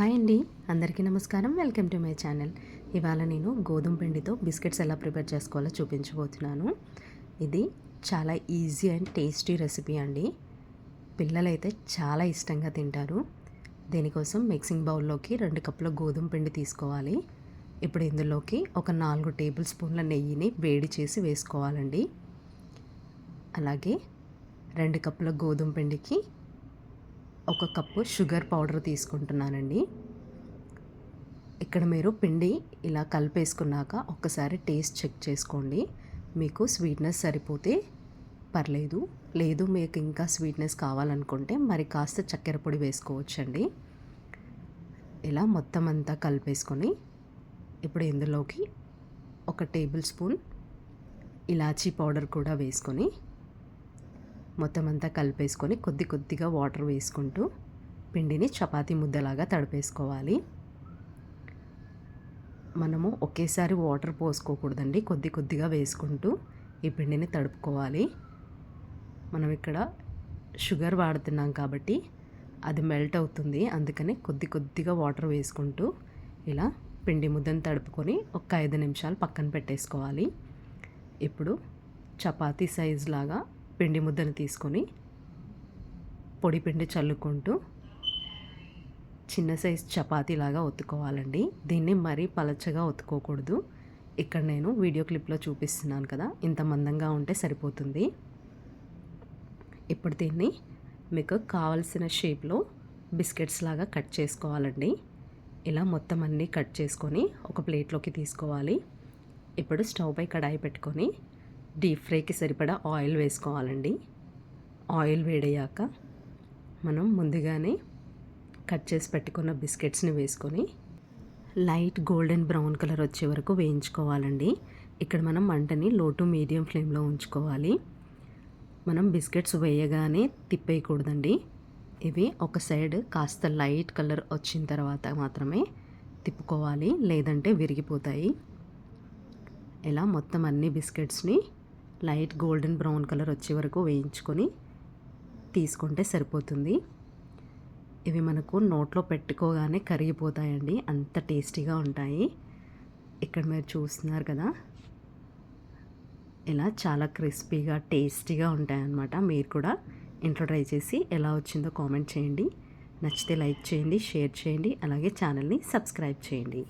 Hi అండి. అందరికీ నమస్కారం. Welcome to my channel. ఇవాళ నేను గోధుమ పిండితో బిస్కెట్స్ ఎలా ప్రిపేర్ చేసుకోవాలో చూపించబోతున్నాను. ఇది చాలా ఈజీ అండ్ టేస్టీ రెసిపీ అండి. పిల్లలైతే చాలా ఇష్టంగా తింటారు. దీనికోసం మిక్సింగ్ బౌల్లోకి రెండు కప్పుల గోధుమ పిండి తీసుకోవాలి. ఇప్పుడు ఇందులోకి ఒక నాలుగు టేబుల్ స్పూన్ల నెయ్యిని వేడి చేసి వేసుకోవాలండి. అలాగే రెండు కప్పుల గోధుమ పిండికి ఒక కప్పు షుగర్ పౌడర్ తీసుకుంటున్నానండి. ఇక్కడ మీరు పిండి ఇలా కలిపేసుకున్నాక ఒక్కసారి టేస్ట్ చెక్ చేసుకోండి. మీకు స్వీట్నెస్ సరిపోతే పర్లేదు. లేదు మీకు ఇంకా స్వీట్నెస్ కావాలనుకుంటే మరి కాస్త చక్కెర పొడి వేసుకోవచ్చండి. ఇలా మొత్తం అంతా కలిపేసుకొని ఇప్పుడు ఇందులోకి ఒక టేబుల్ స్పూన్ ఇలాచీ పౌడర్ కూడా వేసుకొని మొత్తం అంతా కలిపేసుకొని కొద్ది కొద్దిగా వాటర్ వేసుకుంటూ పిండిని చపాతీ ముద్దలాగా తడిపేసుకోవాలి. మనము ఒకేసారి వాటర్ పోసుకోకూడదండి. కొద్ది కొద్దిగా వేసుకుంటూ ఈ పిండిని తడుపుకోవాలి. మనం ఇక్కడ షుగర్ వాడుతున్నాం కాబట్టి అది మెల్ట్ అవుతుంది. అందుకని కొద్ది కొద్దిగా వాటర్ వేసుకుంటూ ఇలా పిండి ముద్దను తడుపుకొని ఒక ఐదు నిమిషాలు పక్కన పెట్టేసుకోవాలి. ఇప్పుడు చపాతీ సైజ్ లాగా పిండి ముద్దను తీసుకొని పొడి పిండి చల్లుకుంటూ చిన్న సైజ్ చపాతీలాగా ఒత్తుకోవాలండి. దీన్ని మరీ పలచగా ఒత్తుకోకూడదు. ఇక్కడ నేను వీడియో క్లిప్లో చూపిస్తున్నాను కదా ఇంత మందంగా ఉంటే సరిపోతుంది. ఇప్పుడు దీన్ని మీకు కావలసిన షేప్లో బిస్కెట్స్ లాగా కట్ చేసుకోవాలండి. ఇలా మొత్తం అన్నీ కట్ చేసుకొని ఒక ప్లేట్లోకి తీసుకోవాలి. ఇప్పుడు స్టవ్ పై కడాయి పెట్టుకొని డీప్ ఫ్రైకి సరిపడా ఆయిల్ వేసుకోవాలండి. ఆయిల్ వేడయ్యాక మనం ముందుగానే కట్ చేసి పెట్టుకున్న బిస్కెట్స్ని వేసుకొని లైట్ గోల్డెన్ బ్రౌన్ కలర్ వచ్చే వరకు వేయించుకోవాలండి. ఇక్కడ మనం మంటని లో టు మీడియం ఫ్లేమ్లో ఉంచుకోవాలి. మనం బిస్కెట్స్ వేయగానే తిప్పేయకూడదండి. ఇవి ఒక సైడ్ కాస్త లైట్ కలర్ వచ్చిన తర్వాత మాత్రమే తిప్పుకోవాలి లేదంటే విరిగిపోతాయి. ఇలా మొత్తం అన్ని బిస్కెట్స్ని లైట్ గోల్డెన్ బ్రౌన్ కలర్ వచ్చే వరకు వేయించుకొని తీసుకుంటే సరిపోతుంది. ఇవి మనకు నోట్లో పెట్టుకోగానే కరిగిపోతాయండి. అంత టేస్టీగా ఉంటాయి. ఇక్కడ మీరు చూస్తున్నారు కదా. ఇలా చాలా క్రిస్పీగా టేస్టీగా ఉంటాయన్నమాట. మీరు కూడా ఇంట్లో ట్రై చేసి ఎలా వచ్చిందో కామెంట్ చేయండి. నచ్చితే లైక్ చేయండి షేర్ చేయండి. అలాగే ఛానల్ని సబ్స్క్రైబ్ చేయండి.